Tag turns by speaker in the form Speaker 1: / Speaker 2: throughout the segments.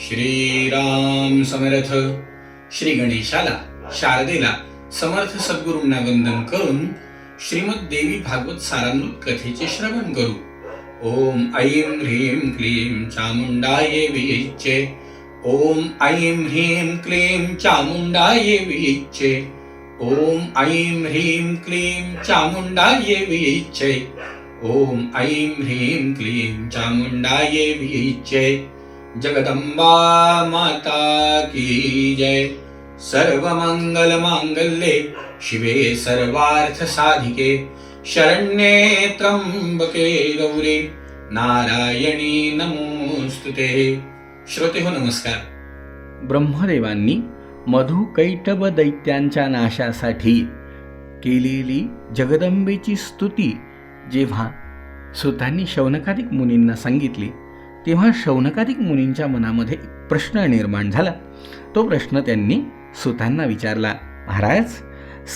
Speaker 1: श्रीराम समर्थ. श्री गणेशाला शारदेला समर्थ सद्गुरूंना वंदन करून श्रीमद देवी भागवत सारामृत कथेचे श्रवण करू. ओम ऐं ह्रीं क्लीं चामुंडाये विचे ओम ऐं ह्रीं क्लीं चामुंडाये विचे ओम ऐं ह्रीं क्लीं चामुंडाये विचे ओम ऐं ह्रीं क्लीं चामुंडाये विचे जगदंबा माता की जय। सर्वमंगल मांगल्ये शिवे सर्वार्थ साधिके शरण्ये त्र्यंबके गौरी नारायणी नमोस्तुते श्रोते हो नमस्कार।
Speaker 2: ब्रह्मदेवांनी मधुकैटभ दैत्यांच्या नाशासाठी केलेली जगदंबेची स्तुती जेव्हा सुतांनी शौनकादिक मुनींना सांगितली तेव्हा शौनकादिक मुनींच्या मनामध्ये एक प्रश्न निर्माण झाला. तो प्रश्न त्यांनी सुतांना विचारला महाराज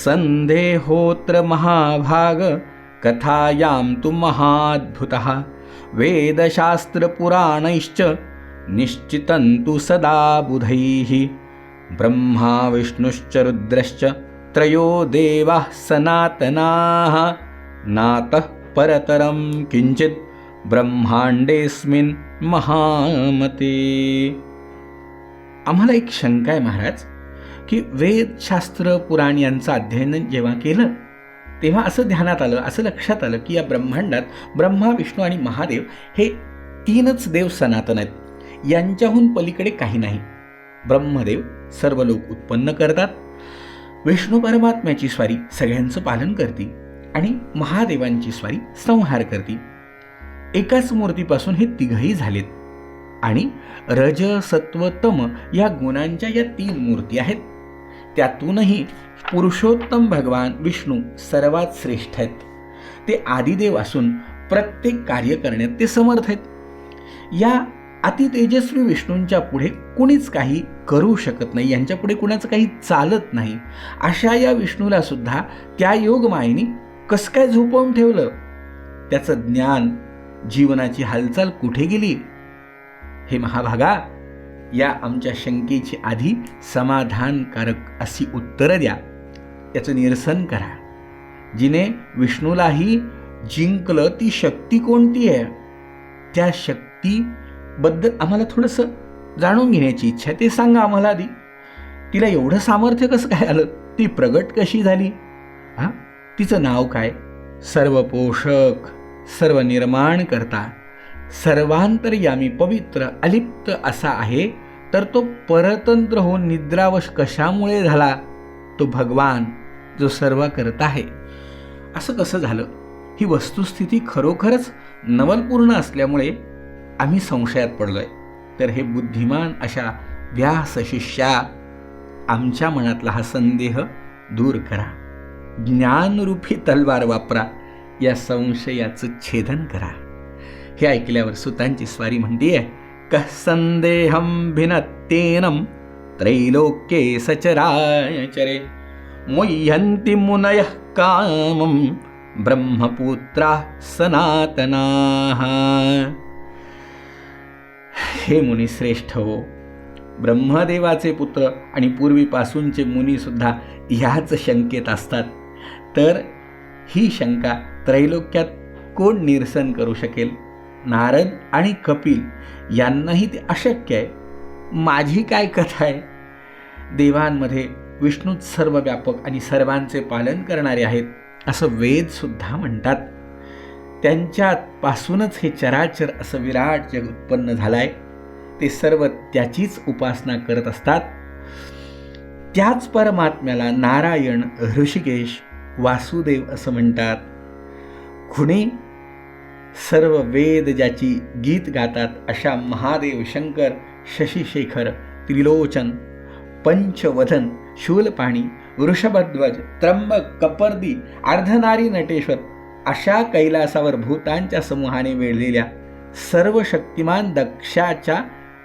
Speaker 2: संदेहोत्र महाभाग कथायां तु महाद्भुत वेदशास्त्रपुराणैश्च निश्चितं तु सदा बुधैः ब्रह्मा विष्णुश्च रुद्रश्च त्रयो देवाः सनातनाः नातः परतरं किञ्चित् ब्रह्मांडेस्मिन महामते. आम्हाला एक शंका आहे महाराज की वेदशास्त्र पुराण यांचं अध्ययन जेव्हा केलं तेव्हा असं ध्यानात आलं असं लक्षात आलं की या ब्रह्मांडात ब्रह्मा विष्णू आणि महादेव हे तीनच देव सनातन आहेत. यांच्याहून पलीकडे काही नाही. ब्रह्मदेव सर्व लोक उत्पन्न करतात. विष्णू परमात्म्याची स्वारी सगळ्यांचं पालन करते आणि महादेवांची स्वारी संहार करते. एकाच मूर्तीपासून हे तिघही झालेत. आणि रज सत्व तम या गुणांच्या या तीन मूर्ती आहेत. त्यातूनही पुरुषोत्तम भगवान विष्णू सर्वात श्रेष्ठ आहेत. ते आदिदेव असून प्रत्येक कार्य करण्यात ते समर्थ आहेत. या अतितेजस्वी विष्णूंच्या पुढे कुणीच काही करू शकत नाही यांच्या पुढे कुणाचं काही चालत नाही. अशा या विष्णूला सुद्धा त्या योगमायेने कसं काय झोपवून ठेवलं? त्याचं ज्ञान जीवनाची हालचाल कुठे गेली? हे महाभागा या आमच्या शंकेची आधी समाधानकारक अशी उत्तरं द्या. याचं निरसन करा. जिने विष्णूलाही जिंकलं ती शक्ती कोणती आहे? त्या शक्तीबद्दल आम्हाला थोडंसं जाणून घेण्याची इच्छा ते सांगा आम्हाला आधी. तिला एवढं सामर्थ्य कसं काय आलं? ती प्रगट कशी झाली? हां? तिचं नाव काय? सर्व पोषक सर्व निर्माण करता. सर्वांतरयामी पवित्र अलिप्त असा आहे तर तो परतंत्र होऊन निद्रावश कशामुळे झाला? तो भगवान जो सर्व करत आहे. असं कसं झालं? ही वस्तुस्थिती खरोखरच नवलपूर्ण असल्यामुळे आम्ही संशयात पडलोय. तर हे बुद्धिमान अशा व्यास शिष्या आमच्या मनातला हा संदेह दूर करा. ज्ञानरूपी तलवार वापरा. या संशयाचं छेदन करा. हे ऐकल्यावर सुतांची स्वारी म्हणतीये कः संदेहं भिनत्येनं त्रैलोक्ये सचराचरे मुह्यन्ति मुनय कामं ब्रह्मपुत्रा सनातनाः। हे मुनिश्रेष्ठ हो ब्रह्मदेवाचे पुत्र आणि पूर्वीपासूनचे मुनीसुद्धा ह्याच शंकेत असतात. तर ही शंका त्रैलोक्यात कोण निरसन करू शकेल? नारद आणि कपिल यांनाही ते अशक्य आहे. माझी काय कथा आहे? देवांमध्ये विष्णूच सर्व व्यापक आणि सर्वांचे पालन करणारे आहेत असं वेदसुद्धा म्हणतात. त्यांच्यापासूनच हे चराचर असं विराट जग उत्पन्न झालंय. ते सर्व त्याचीच उपासना करत असतात. त्याच परमात्म्याला नारायण ऋषिकेश वासुदेव असं म्हणतात. खुणे सर्व वेद ज्याची गीत गातात अशा महादेव शंकर शशिशेखर त्रिलोचन पंचवधन शूलपाणी वृषभध्वज त्र्यंबक कपर्दी अर्धनारी नटेश्वर अशा कैलासावर भूतांच्या समूहाने वेढलेल्या सर्व शक्तिमान दक्षाच्या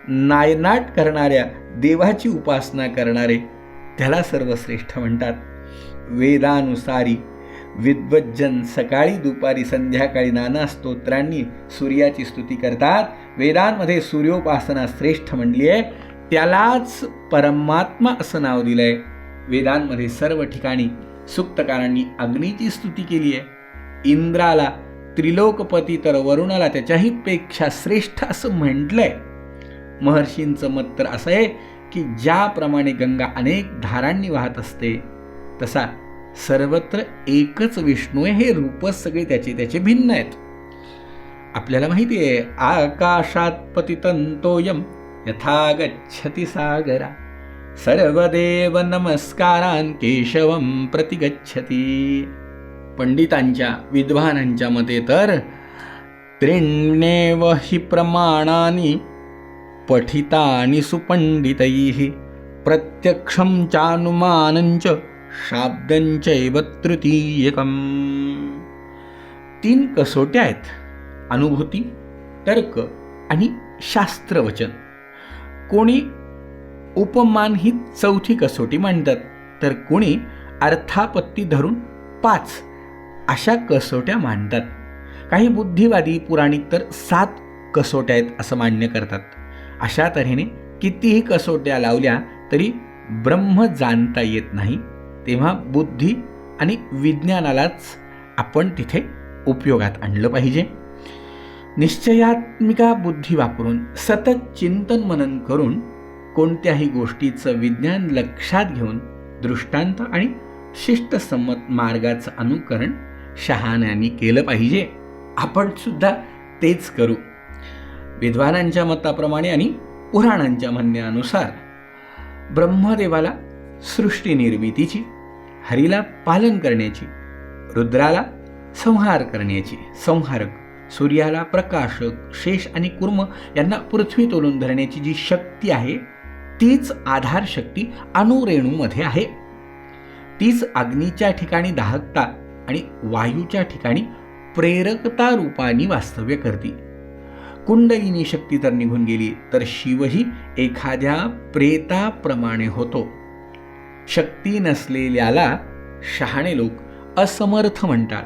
Speaker 2: नायनाट करणाऱ्या देवाची उपासना करणारे त्याला सर्वश्रेष्ठ म्हणतात. वेदानुसारी विद्वज्जन सकाळी दुपारी संध्याकाळी नाना स्तोत्रांनी सूर्याची स्तुती करतात. वेदांमध्ये सूर्योपासना श्रेष्ठ म्हणली आहे त्यालाच परमात्मा असं नाव दिलं आहे वेदांमध्ये सर्व ठिकाणी सुक्तकारांनी अग्नीची स्तुती केली आहे इंद्राला त्रिलोकपती तर वरुणाला त्याच्याही पेक्षा श्रेष्ठ असं म्हटलंय. महर्षींचं मत तर असं आहे की ज्याप्रमाणे गंगा अनेक धारांनी वाहत असते तसा सर्वत्र एकच विष्णू आहे हे रूपच सगळे त्याचे त्याचे भिन्न आहेत. आपल्याला माहिती आहे आकाशात पतितंतोयम यथा गच्छति सागरा. सर्वदेव नमस्कारान केशवम प्रतिगच्छती. पंडितांच्या विद्वानांच्या मते तर त्रिण्येव हि प्रमाणानि पठितानि सुपंडितैः प्रत्यक्षं चानुमानञ्च शाब्दंचैव तृतीयकम। तीन कसोट्या आहेत. अनुभूती तर्क आणि शास्त्रवचन. कोणी उपमान ही चौथी कसोटी मांडतात तर कोणी अर्थापत्ती धरून पाच अशा कसोट्या मांडतात. काही बुद्धिवादी पुराणिक तर सात कसोट्या आहेत असं मान्य करतात. अशा तऱ्हेने कितीही कसोट्या लावल्या तरी ब्रह्म जाणता येत नाही. तेव्हा बुद्धी आणि विज्ञानालाच आपण तिथे उपयोगात आणलं पाहिजे. निश्चयात्मिका बुद्धी वापरून सतत चिंतन मनन करून कोणत्याही गोष्टीचं विज्ञान लक्षात घेऊन दृष्टांत आणि शिष्टसंमत मार्गाचं अनुकरण शहाण्याने केलं पाहिजे. आपण सुद्धा तेच करू. विद्वानांच्या मताप्रमाणे आणि पुराणांच्या म्हणण्यानुसार ब्रह्मदेवाला सृष्टी निर्मितीची हरीला पालन करण्याची रुद्राला संहार करण्याची संहारक सूर्याला प्रकाशक शेष आणि कुर्म यांना पृथ्वी तोलून धरण्याची जी शक्ती आहे तीच आधार शक्ती अणुरेणूमध्ये आहे. तीच अग्नीच्या ठिकाणी दाहकता आणि वायूच्या ठिकाणी प्रेरकता रूपाने वास्तव्य करते. कुंडलिनी शक्ती तर निघून गेली तर शिवही एखाद्या प्रेताप्रमाणे होतो. शक्ती नसलेल्याला शहाणे लोक असमर्थ म्हणतात.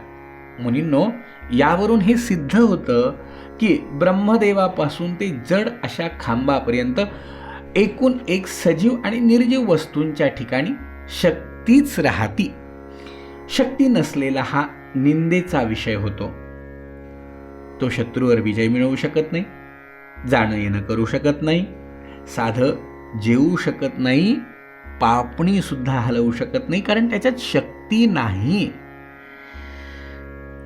Speaker 2: मुनींनो यावरून हे सिद्ध होतं की ब्रह्मदेवापासून ते जड अशा खांबापर्यंत एकूण एक सजीव आणि निर्जीव वस्तूंच्या ठिकाणी शक्तीच राहती. शक्ती नसलेला हा निंदेचा विषय होतो. तो शत्रूवर विजय मिळवू शकत नाही जाणं येणं करू शकत नाही साधं जेवू शकत नाही पापणी सुद्धा हलवू शकत नाही कारण त्याच्यात शक्ती नाही.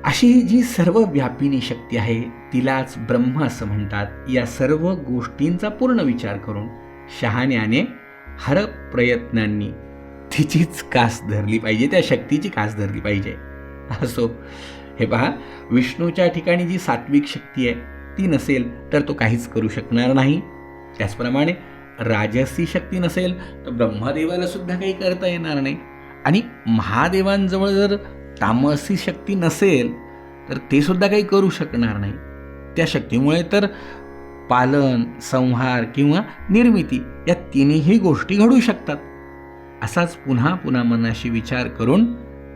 Speaker 2: अशी जी सर्व व्यापिनी शक्ती आहे तिलाच ब्रह्म असं म्हणतात. या सर्व गोष्टींचा पूर्ण विचार करून शहाण्याने हर प्रयत्नांनी तिचीच कास धरली पाहिजे त्या शक्तीची कास धरली पाहिजे. असो हे पहा विष्णूच्या ठिकाणी जी सात्विक शक्ती आहे ती नसेल तर तो काहीच करू शकणार नाही. त्याचप्रमाणे राजसी शक्ती नसेल तर ब्रह्मदेवाला सुद्धा काही करता येणार नाही. आणि महादेवांजवळ जर तामसी शक्ती नसेल तर ते सुद्धा काही करू शकणार नाही. त्या शक्तीमुळे तर पालन संहार किंवा निर्मिती या तिन्ही गोष्टी घडू शकतात. असाच पुन्हा पुन्हा मनाशी विचार करून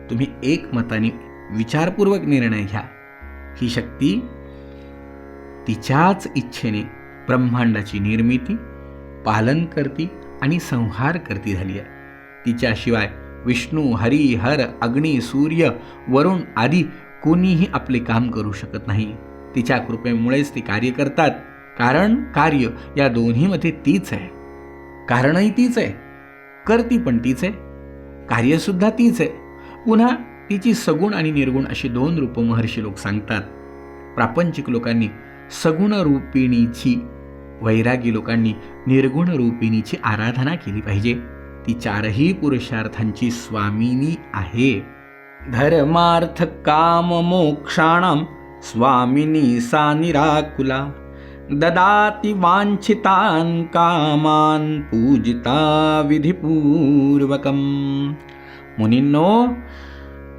Speaker 2: तुम्ही एकमताने विचारपूर्वक निर्णय घ्या. ही शक्ती तिच्याच इच्छेने ब्रह्मांडाची निर्मिती पालन करती आणि संहार करती झाली आहे. तिच्याशिवाय विष्णू हरी हर अग्नी सूर्य वरुण आदी कोणीही आपले काम करू शकत नाही. तिच्या कृपेमुळेच ती कार्य करतात. कारण कार्य या दोन्हीमध्ये तीच आहे. कारणही तीच आहे. करती पण तीच आहे. कार्यसुद्धा तीच आहे. पुन्हा तिची सगुण आणि निर्गुण अशी दोन रूपं महर्षी लोक सांगतात. प्रापंचिक लोकांनी सगुण रूपिणीची वैरागी लोकांनी निर्गुण रूपिणीची आराधना केली पाहिजे. ती चारही पुरुषार्थांची स्वामिनी आहे. धर्मार्थ काम मोक्षाणाम स्वामिनी सा निराकुला. ददाती वांछितान कामान पूजिता विधिपूर्वकम. मुनींनो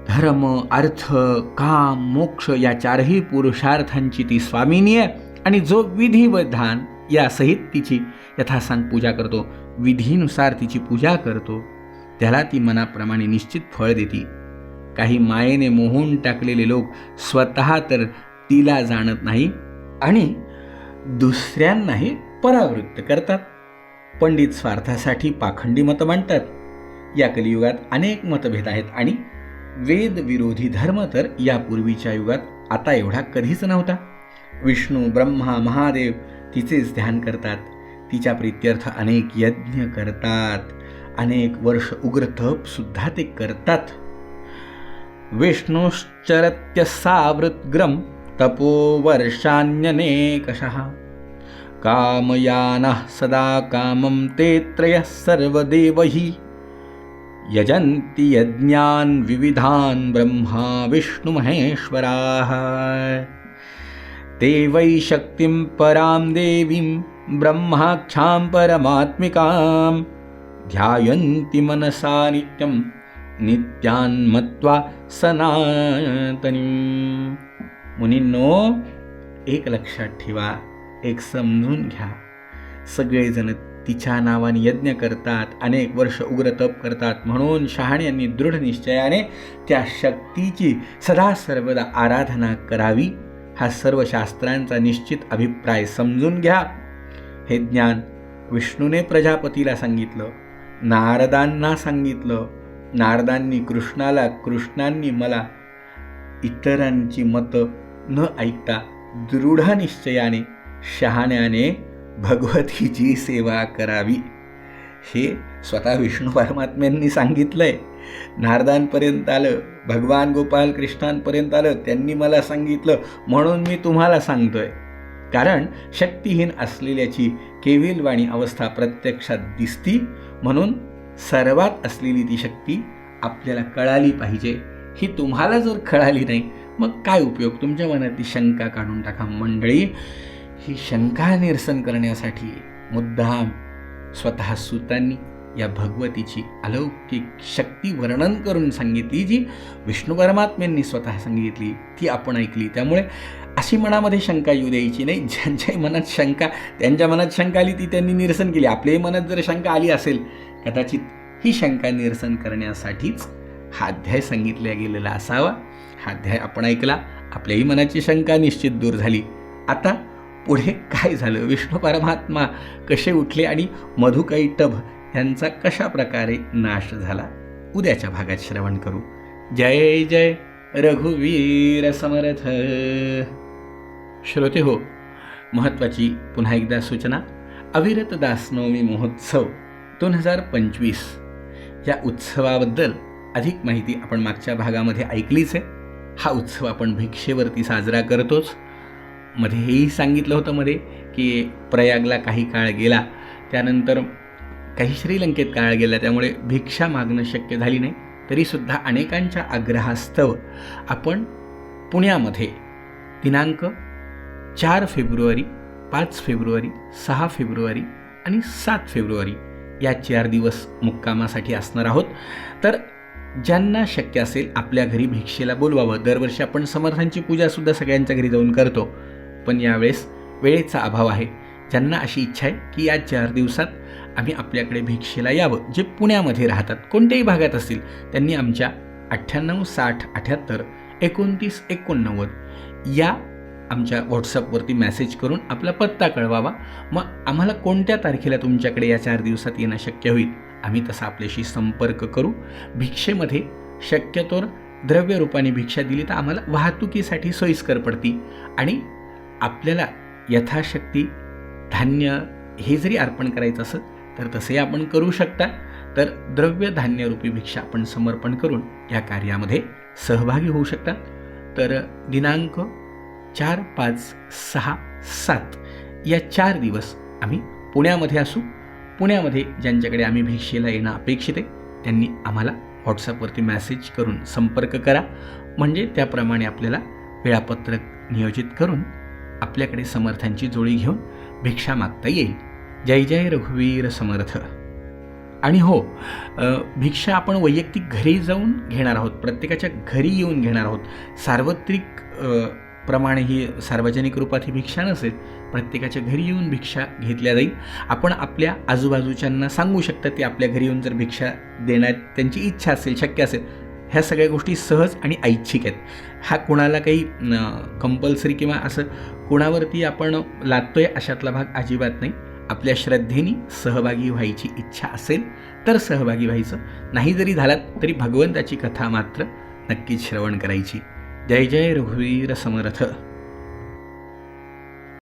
Speaker 2: धर्म अर्थ काम मोक्ष या चारही पुरुषार्थांची ती स्वामिनी आहे आणि जो विधिवधान यासहित तिची यथासांग पूजा करतो. विधीनुसार तिची पूजा करतो. त्याला ती मनाप्रमाणे निश्चित फळ देते. काही मायेने मोहून टाकलेले लोक स्वतः तर तिला जाणत नाही आणि दुसऱ्यांनाही परावृत्त करतात. पंडित स्वार्थासाठी पाखंडी मतं मांडतात. या कलियुगात अनेक मतभेद आहेत आणि वेदविरोधी धर्म तर यापूर्वीच्या युगात आता एवढा कधीच नव्हता. विष्णू ब्रह्मा महादेव तिचेच ध्यान करतात. तिच्या प्रित्यर्थ अनेक यज्ञ करतात. अनेक वर्ष उग्र तप सुद्धा ते करतात. विष्णुश्चरत्य सावृद्ग्रम तपो वर्षान्यनेकशः. कामयानः सदा कामं ते त्रयः सर्वदेवहि यजन्ति यज्ञान् विविधान् ब्रह्मा विष्णुमहेश्वराः. ते वै शक्तिं परां देवीं ब्रह्माक्षां परमात्मिकां ध्यायन्ति मनसा नित्यं नित्यान्मत्वा सनातनीं मुनींनो एक लक्षात ठेवा एक समजून घ्या। सगळेजण तिच्या नावाने यज्ञ करतात अनेक वर्ष उग्र तप करतात म्हणून शहाणे यांनी दृढ निश्चयाने त्या शक्तीची सदा सर्वदा आराधना करावी. हा सर्व शास्त्रांचा निश्चित अभिप्राय समजून घ्या. हे ज्ञान विष्णूने प्रजापतीला सांगितलं नारदांना सांगितलं नारदांनी कृष्णाला कृष्णांनी मला इतरांची मतं न ऐकता दृढ निश्चयाने शहाण्याने भगवतीची सेवा करावी. हे स्वतः विष्णू परमात्म्यांनी सांगितलंय. नारदांपर्यंत आलं भगवान गोपाल कृष्णांपर्यंत आलं त्यांनी मला सांगितलं म्हणून मी तुम्हाला सांगतोय. कारण शक्तिहीन असलेल्याची केविलवाणी अवस्था प्रत्यक्षात दिसती म्हणून सर्वात असलेली ती शक्ती आपल्याला कळाली पाहिजे. ही तुम्हाला जर कळाली नाही मग काय उपयोग? तुमच्या मनातली शंका काढून टाका मंडळी. ही शंका निरसन करण्यासाठी मुद्दाम स्वतः सुतांनी या भगवतीची अलौकिक शक्ती वर्णन करून सांगितली जी विष्णू परमात्म्यांनी स्वतः सांगितली ती आपण ऐकली. त्यामुळे अशी मनामध्ये शंका येऊ द्यायची नाही. ज्यांच्याही मनात शंका त्यांच्या मनात शंका आली ती त्यांनी निरसन केली. आपल्याही मनात जर शंका आली असेल कदाचित ही शंका निरसन करण्यासाठीच हा अध्याय सांगितला गेलेला असावा. हा अध्याय आपण ऐकला आपल्याही मनाची शंका निश्चित दूर झाली. आता पुढे काय झालं? विष्णू परमात्मा कसे उठले आणि मधुकैटभ यांचा कशा प्रकारे नाश झाला? उद्याच्या भागात श्रवण करू. जय जय. रघुवीर समर्थ. श्रोते हो महत्त्वाची पुन्हा एकदा सूचना. अविरत दासनवमी महोत्सव दोन हजार पंचवीस. या उत्सवाबद्दल अधिक माहिती आपण मागच्या भागामध्ये ऐकलीच आहे. हा उत्सव आपण भिक्षेवरती साजरा करतोच. मध्ये हेही सांगितलं होतं मध्ये की प्रयागला काही काळ गेला त्यानंतर काही श्रीलंकेत काळ गेला त्यामुळे भिक्षा मागणं शक्य झाली नाही. तरीसुद्धा अनेकांच्या आग्रहास्तव आपण पुण्यामध्ये दिनांक चार फेब्रुवारी पाच फेब्रुवारी सहा फेब्रुवारी आणि सात फेब्रुवारी या चार दिवस मुक्कामासाठी असणार आहोत. तर ज्यांना शक्य असेल आपल्या घरी भिक्षेला बोलवावं. दरवर्षी आपण समर्थांची पूजासुद्धा सगळ्यांच्या घरी जाऊन करतो. पण यावेळेस वेळेचा अभाव आहे. ज्यांना अशी इच्छा आहे की या चार दिवसात आम्ही आपल्याकडे भिक्षेला यावं जे पुण्यामध्ये राहतात कोणत्याही भागात असतील त्यांनी आमच्या अठ्ठ्याण्णव साठ अठ्याहत्तर एकोणतीस एकोणनव्वद या आमच्या व्हॉट्सअपवरती मेसेज करून आपला पत्ता कळवावा. मग आम्हाला कोणत्या तारखेला तुमच्याकडे या चार दिवसात येणं शक्य होईल? आम्ही तसा आपल्याशी संपर्क करू. भिक्षेमध्ये शक्यतोर द्रव्य रूपाने भिक्षा दिली तर आम्हाला वाहतुकीसाठी सोयीस्कर पडती आणि आपल्याला यथाशक्ती धान्य हे जरी अर्पण करायचं असेल तर तसे आपण करू शकता. तर द्रव्य धान्यरूपी भिक्षा आपण समर्पण करून या कार्यामध्ये सहभागी होऊ शकता. तर दिनांक चार पाच सहा सात या चार दिवस आम्ही पुण्यामध्ये असू. पुण्यामध्ये ज्यांच्याकडे आम्ही भिक्षेला येणं अपेक्षित आहे त्यांनी आम्हाला व्हॉट्सअपवरती मॅसेज करून संपर्क करा. म्हणजे त्याप्रमाणे आपल्याला वेळापत्रक नियोजित करून आपल्याकडे समर्थांची जोडी घेऊन भिक्षा मागता येईल. जय जय रघुवीर समर्थ. आणि हो भिक्षा आपण वैयक्तिक घरी जाऊन घेणार आहोत. प्रत्येकाच्या घरी येऊन घेणार आहोत. सार्वत्रिक प्रमाणे ही सार्वजनिक रूपात ही भिक्षा नसेल प्रत्येकाच्या घरी येऊन भिक्षा घेतल्या जाईल. आपण आपल्या आजूबाजूच्यांना सांगू शकता ते आपल्या घरी येऊन जर भिक्षा देण्यात त्यांची इच्छा असेल शक्य असेल ह्या सगळ्या गोष्टी सहज आणि ऐच्छिक आहेत. हा कुणाला काही कंपल्सरी किंवा असं कुणावरती आपण लादतोय अशातला भाग अजिबात नाही. आपल्या श्रद्धेने सहभागी व्हायची इच्छा असेल तर सहभागी व्हायचं. नाही जरी झालात तरी भगवंताची कथा मात्र नक्कीच श्रवण करायची. जय जय रघुवीर समर्थ.